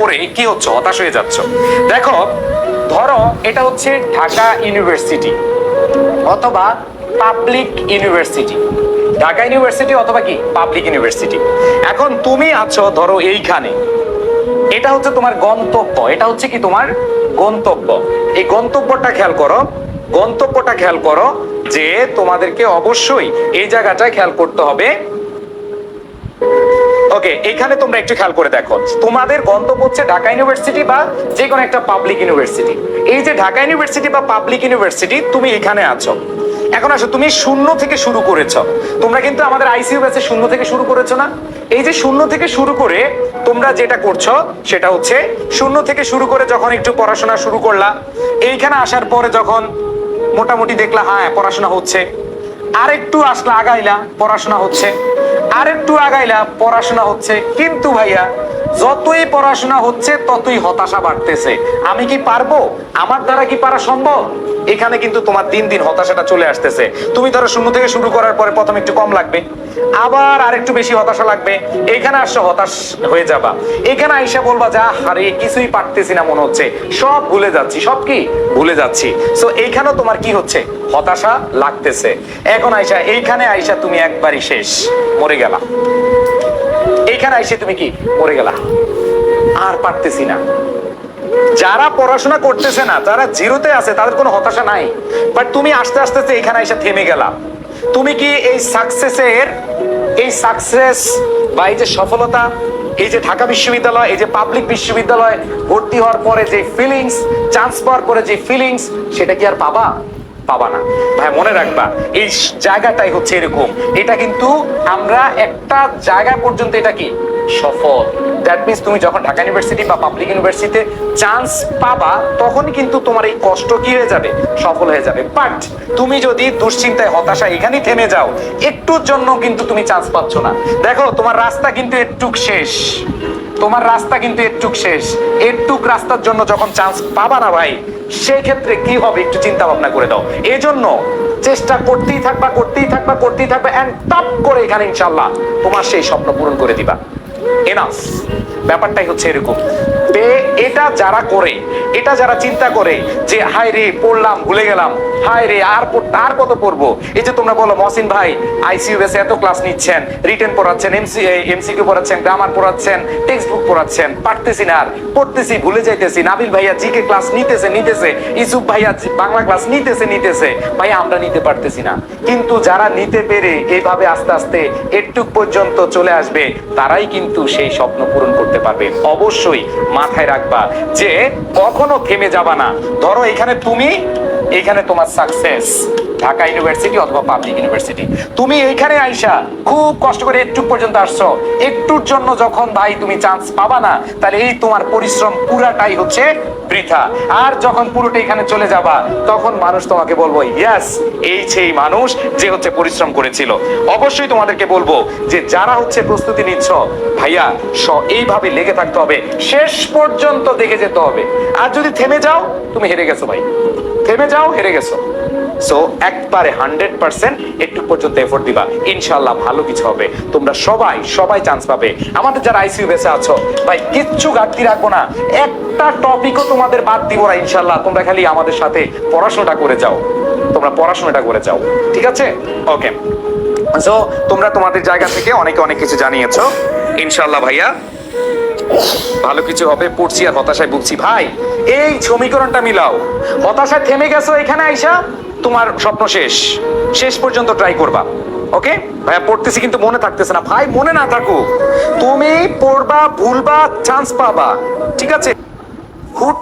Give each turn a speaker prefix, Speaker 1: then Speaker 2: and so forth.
Speaker 1: পড়ে কি হচ্ছে? হতাশ হয়ে যাচ্ছ। দেখো, ধরো এটা হচ্ছে ঢাকা ইউনিভার্সিটি অথবা পাবলিক ইউনিভার্সিটি। ঢাকা ইউনিভার্সিটি অথবা কি? Public university. এখন তুমি আছো, ধরো এইখানে। এটা হচ্ছে তোমার গন্তব্য। এটা হচ্ছে কি তোমার গন্তব্য। এই গন্তব্যটা খেয়াল করো। গন্তব্যটা খেয়াল করো যে তোমাদেরকে অবশ্যই এই জায়গাটা খেয়াল করতে হবে ওকে এখানে তোমরা একটু খেয়াল করে দেখো। তোমাদের গন্তব্য হচ্ছে ঢাকা ইউনিভার্সিটি বা যে কোনো একটা পাবলিক ইউনিভার্সিটি এই যে ঢাকা ইউনিভার্সিটি বা পাবলিক ইউনিভার্সিটি তুমি এখানে আছো। এখন আসো, তুমি শূন্য থেকে শুরু করেছ। তোমরা কিন্তু আমাদের আইসিইউ ব্যাচে শূন্য থেকে শুরু করেছ না? এই যে শূন্য থেকে শুরু করে তোমরা যেটা করছ, সেটা হচ্ছে শূন্য থেকে শুরু করে যখন একটু পড়াশোনা শুরু করলা, এইখানে আসার পরে যখন মোটামুটি দেখলা হ্যাঁ পড়াশোনা হচ্ছে। আর একটু আসলা, আগাইলা, পড়াশোনা হচ্ছে। আর একটু আগাইলা পড়াশোনা হচ্ছে। কিন্তু ভাইয়া যতই পড়াশোনা হচ্ছে, ততই হতাশা বাড়তেছে। আমি কি পারব? আমার দ্বারা কি পারা সম্ভব? এখানে কিন্তু তোমার দিন দিন হতাশাটা চলে আসতেছে। তুমি ধরো শূন্য থেকে শুরু করার পরে প্রথম একটু কম লাগবে। আবার আর একটু বেশি হতাশা লাগবে। এখানে আসছো, হতাশ হয়ে যাবা। এখানে আইসা বলবা যা হারে কিছুই পারতেছি না মনে হচ্ছে। সব ভুলে যাচ্ছি। সব কি? ভুলে যাচ্ছি। সো এইখানেও তোমার কি হচ্ছে? হতাশা লাগতেছে। এখন আইসা, এইখানে আইসা তুমি একবারই শেষ। মরে গেলা। এইখানে আইসে তুমি কি? মরে গেলা। আর পারতেছি না। যারা পড়াশোনা করতেছে না যারা জিরোতে আছে, তাদের কোনো হতাশা নাই। বাট তুমি আস্তে আস্তে এখানে এসে থেমে গেলা। তুমি কি এই সাকসেসের এই সাকসেস বা এই যে সফলতা, এই যে ঢাকা বিশ্ববিদ্যালয়, এই যে পাবলিক বিশ্ববিদ্যালয় ভর্তি হওয়ার পরে যে ফিলিংস চান্স পাওয়ার পরে যে ফিলিংস সেটা কি আর পাবা? পাবা না। ভাই, মনে রাখবা, এই জায়গাটাই হচ্ছে এরকম। এটা কিন্তু আমরা একটা জায়গা পর্যন্ত এটা কি? সফল। দ্যাট মিনস তুমি যখন ঢাকা ইউনিভার্সিটি বা পাবলিক ইউনিভার্সিটিতে চান্স পাবা, তখনই কিন্তু তোমার এই কষ্ট কি হয়ে যাবে? সফল হয়ে যাবে। বাট তুমি যদি দুশ্চিন্তায় হতাশা এখানেই থেমে যাও, একটুর জন্য কিন্তু তুমি চান্স পাচ্ছ না। দেখো, তোমার রাস্তা কিন্তু একটুক শেষ। তোমার রাস্তা কিন্তু একটুক শেষ। একটুক রাস্তার জন্য যখন চান্স পাবা না ভাই সেই ক্ষেত্রে কি হবে একটু চিন্তা ভাবনা করে দাও। এই জন্য চেষ্টা করতেই থাকবা করতেই থাকবা করতেই থাকবা এন্ড করে এখানে ইনশাল্লাহ তোমার সেই স্বপ্ন পূরণ করে দিবা। এনাস ব্যাপারটাই হচ্ছে এরকম। তে এটা যারা করে, এটা যারা চিন্তা করে যে, হায় রে, পড়লাম, ভুলে গেলাম, হায় রে, আর আর কত পড়ব? এই যে তোমরা বলো, মহসিন ভাই আইসিইউ বেসে এত ক্লাস নিচ্ছেন রিটেন পড়াচ্ছেন এমসি এমসিকিউ পড়াচ্ছেন গ্রামার পড়াচ্ছেন টেক্সট বুক পড়াচ্ছেন, পারতেছি না আর, পড়তেছি, ভুলে যাইতেছি। নাবিল ভাইয়া জিকে ক্লাস নিতেছে নিতেছে, ইসুফ ভাইয়া বাংলা ক্লাস নিতেছে নিতেছে। ভাইয়া, আমরা নিতে পারতেছি না। কিন্তু যারা নিতে পেরে এইভাবে আস্তে আস্তে একটু পর্যন্ত চলে আসবে, তারাই কিন্তু সেই স্বপ্ন পূরণ করতে পারবে। অবশ্যই মাথায় রাখবা যে কখনো থেমে যাবা না। ধরো এখানে তুমি এখানে তোমার সাকসেস ঢাকা ইউনিভার্সিটি অথবা পাবলিক ইউনিভার্সিটি তুমি এইখানে আইসা খুব কষ্ট করে একটু পর্যন্ত আসছো। একটুর জন্য যখন ভাই তুমি চান্স পাবা না, তাহলে এই তোমার পরিশ্রম পুরাটাই হচ্ছে বৃথা। আর যখন পুরোটা এখানে চলে যাবা, তখন মানুষ তোমাকে বলব ইয়াস এই সেই মানুষ যে হচ্ছে পরিশ্রম করেছিল। অবশ্যই তোমাদেরকে বলব যে যারা হচ্ছে প্রস্তুতি নিচ্ছ, ভাইয়া, স, এইভাবে লেগে থাকতে হবে। শেষ পর্যন্ত দেখে যেতে হবে। আর যদি থেমে যাও, তুমি হেরে গেছো ভাই। থেমে যাও, হেরে গেছো। সো একবারে হান্ড্রেড পার্সেন্ট একটু পর্যন্ত এফোর্ট দিবা। ইনশাল্লাহ ভালো কিছু হবে। তোমরা সবাই সবাই চান্স পাবে। আমাদের যারা আইসিইউ বেসে আছো, ভাই, কিচ্ছু ঘাটতি রাখব না। একটা টপিকও তোমাদের বাদ দিব না ইনশাল্লাহ তোমরা খালি আমাদের সাথে পড়াশোনাটা করে যাও। তোমরা পড়াশোনাটা করে যাও। ঠিক আছে? ওকে সো তোমরা তোমাদের জায়গা থেকে অনেকে অনেক কিছু জানিয়েছো। ইনশাল্লাহ ভাইয়া। ভালো কিছু হবে, পড়ছি আর হতাশায় ভুগছি। ভাই, এই সমীকরণটা মিলাও। হতাশায় থেমে গেছো এখানে আইসা, তোমার স্বপ্ন শেষ। শেষ পর্যন্ত ট্রাই করবা ওকে ভাইয়া, পড়তেছি কিন্তু মনে থাকতেছে না। ভাই, মনে না থাকুক। তুমি পড়বা, ভুলবা চান্স পাবা, ঠিক আছে? হুট